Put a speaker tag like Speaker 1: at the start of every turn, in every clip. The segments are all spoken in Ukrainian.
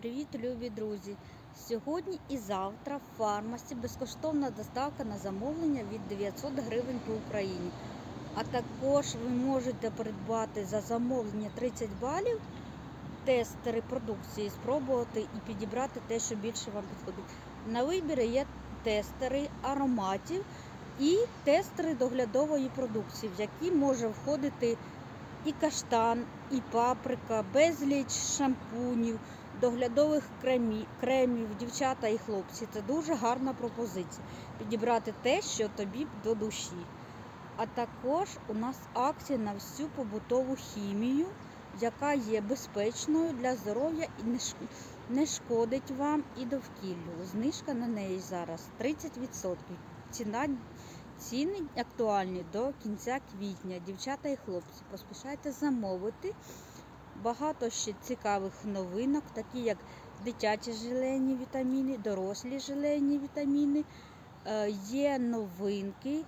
Speaker 1: Привіт, любі друзі! Сьогодні і завтра в фармасі безкоштовна доставка на замовлення від 900 гривень по Україні. А також ви можете придбати за замовлення 30 балів тестери продукції, спробувати і підібрати те, що більше вам підходить. На вибір є тестери ароматів і тестери доглядової продукції, в які може входити і каштан, і паприка, безліч шампунів, доглядових кремі, кремів, дівчата і хлопці. Це дуже гарна пропозиція. Підібрати те, що тобі до душі. А також у нас акція на всю побутову хімію, яка є безпечною для здоров'я і не шкодить вам і довкіллю. Знижка на неї зараз 30%. Ціна Ціни актуальні до кінця квітня. Дівчата і хлопці, поспішайте замовити. Багато ще цікавих новинок, такі як дитячі желені вітаміни, дорослі желені вітаміни. Е, Є новинки,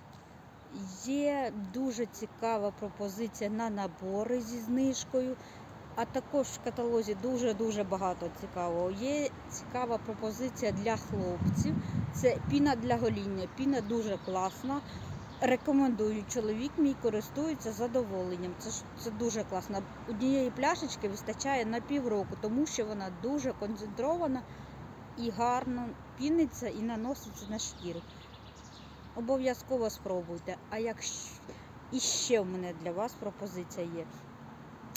Speaker 1: є дуже цікава пропозиція на набори зі знижкою. А також в каталозі дуже-дуже багато цікавого. Є цікава пропозиція для хлопців. Це піна для гоління. Піна дуже класна. Рекомендую. Чоловік мій користується задоволенням. Це ж це дуже класно. Однієї пляшечки вистачає на півроку, тому що вона дуже концентрована і гарно піниться і наноситься на шкіру. Обов'язково спробуйте. А якщо і ще в мене для вас пропозиція є.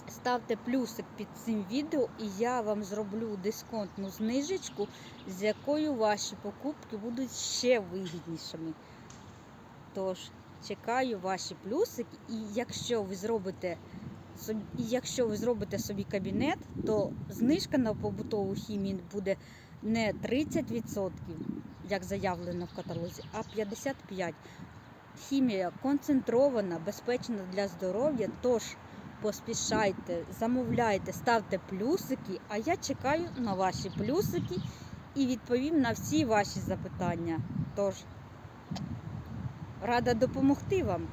Speaker 1: Ставте плюсик під цим відео, і я вам зроблю дисконтну знижечку, з якою ваші покупки будуть ще вигіднішими. Тож, чекаю ваші плюсики, і якщо ви зробите собі, і якщо ви зробите собі кабінет, то знижка на побутову хімію буде не 30%, як заявлено в каталозі, а 55%. Хімія концентрована, безпечна для здоров'я, тож поспішайте, замовляйте, ставте плюсики, а я чекаю на ваші плюсики і відповім на всі ваші запитання. Тож, рада допомогти вам.